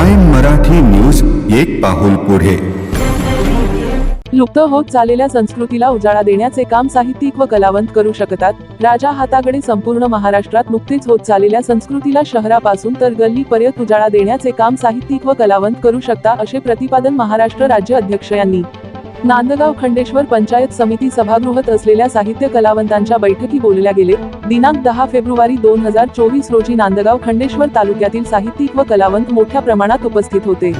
Prime Marathi news एक पाहुल पुढे. लुप्त होत चाललेल्या संस्कृतीला उजाळा देण्याचे काम साहित्यिक व कलावंत करू शकतात. राजा हाताकडे संपूर्ण महाराष्ट्रात नुकतीच होत चाललेल्या संस्कृतीला शहरापासून तर गल्लीपर्यंत उजाळा देण्याचे काम साहित्यिक व कलावंत करू शकता असे प्रतिपादन महाराष्ट्र राज्य अध्यक्ष यांनी. नांदगाव खंडेश्वर पंचायत समिती सभागृहात असलेल्या साहित्य कलावंतांच्या बैठकी बोलल्या गेले. दिनांक दहा फेब्रुवारी दोन हजार चोवीस रोजी नांदगाव खंडेश्वर तालुक्यातील साहित्यिक व कलावंत मोठ्या प्रमाणात उपस्थित होते.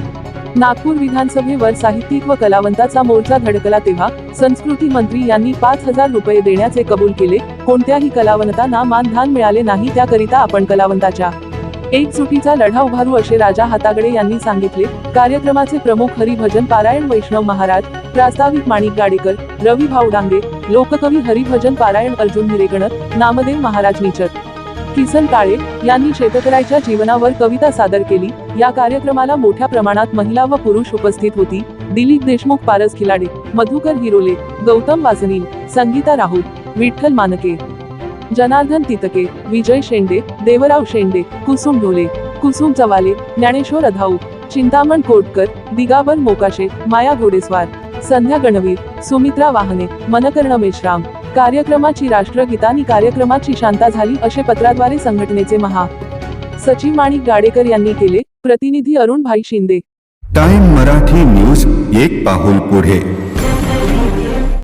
नागपूर विधानसभेवर साहित्यिक व कलावंताचा मोर्चा धडकला तेव्हा संस्कृती मंत्री यांनी पाच हजार रुपये देण्याचे कबूल केले. कोणत्याही कलावंतांना मानधन मिळाले नाही त्याकरिता आपण कलावंताच्या एकजुटीचा लढा उभारू असे राजा हातागडे यांनी सांगितले. कार्यक्रमाचे प्रमुख हरिभजन पारायण वैष्णव महाराज प्रास्ताविक माणिक गाडेकर रवी भाऊ डांगे लोककवी हरिभजन पारायण अर्जुन हिरेगणत नामदेव महाराज निचत किसन काळे यांनी शेतकऱ्याच्या जीवनावर कविता सादर केली. या कार्यक्रमाला मोठ्या प्रमाणात महिला व पुरुष उपस्थित होती. दिलीप देशमुख पारस खिलाडे मधुकर हिरोले गौतम वासनील संगीता राहुल विठ्ठल मानके. जनार्दन तितके विजय शेंडे देवराव शेंडे कुसुम ढोले कुसुम चवाले ज्ञानेश्वर अधाऊ चिंतामण कोटकर दिगाबर मोकाशे माया घोडेस्वार संध्या गणवीर सुमित्रा वाहने मनकर्ण मेश्राम कार्यक्रमाची राष्ट्रगीतानी कार्यक्रमाची शांता झाली असे पत्राद्वारे संघटनेचे महा सचिव माणिक गाडेकर यांनी केले. प्रतिनिधी अरुण भाई शिंदे. टाइम मराठी न्यूज एक पाहुल पुढे.